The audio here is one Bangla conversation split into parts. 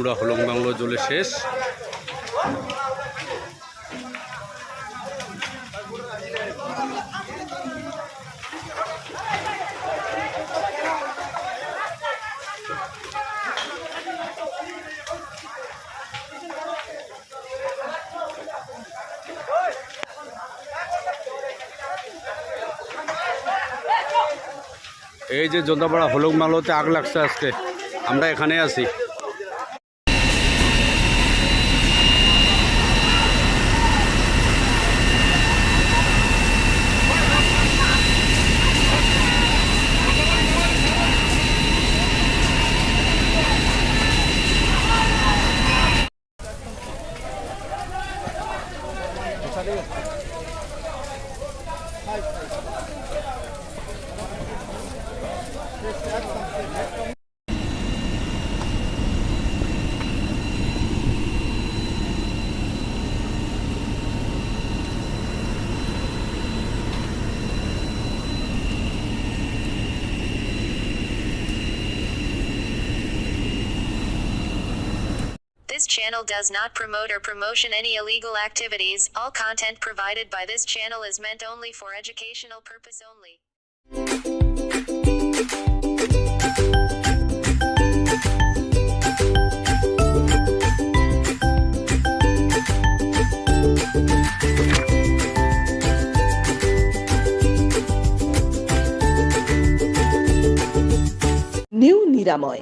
পুরা হলং বাংলো জ্বলে শেষ। এই যে যোদ্ধাপাড়া হলং বাংলোতে আগ লাগছে আজকে। আমরা এখানে আছি। Five, five. channel does not promote or promotion any illegal activities. All content provided by this channel is meant only for educational purpose only. New Niramoy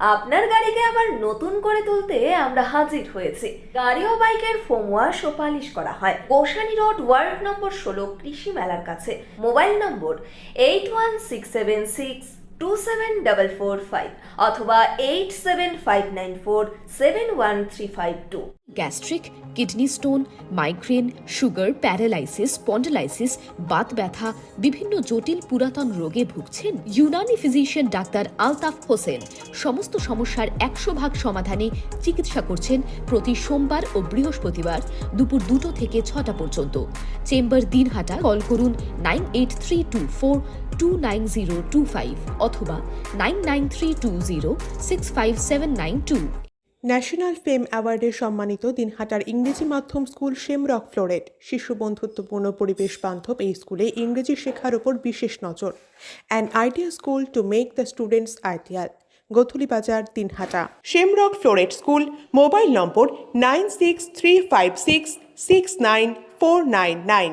আপনার গাড়িকে আবার নতুন করে তুলতে আমরা হাজির হয়েছি। গাড়ি ও বাইকের ফোম ওয়াশ ও পালিশ করা হয়। গোসানি রোড, ওয়ার্ড নম্বর ষোলো, কৃষি মেলার কাছে। Mobile number eight one six seven six two seven double four five অথবা eight seven five nine four seven one three five two gastric kidney stone migraine sugar paralysis spondylosis Baat ব্যথা, বিভিন্ন জটিল পুরাতন রোগে ভুগছেন ইউনানি ফিজিশিয়ান ডাক্তার আলতাফ হোসেন। সমস্ত সমস্যার একশো ভাগ সমাধানে চিকিৎসা করছেন প্রতি সোমবার ও বৃহস্পতিবার দুপুর দুটো থেকে ছটা পর্যন্ত। চেম্বার দিনহাটা, কল করুন nine eight three two four two nine zero two five অথবা nine nine three two zero six five seven nine two national fame অ্যাওয়ার্ডে সম্মানিত দিনহাটার ইংরেজি মাধ্যম স্কুল শেমরক ফ্লোরেট, শিশু বন্ধুত্বপূর্ণ পরিবেশ বান্ধব এই স্কুলে ইংরেজি শেখার ওপর বিশেষ নজর। An idea school to make the students ideal Godhuli Bazar, Dinhata. Shamrock floret school, mobile number nine six three five six six nine four nine nine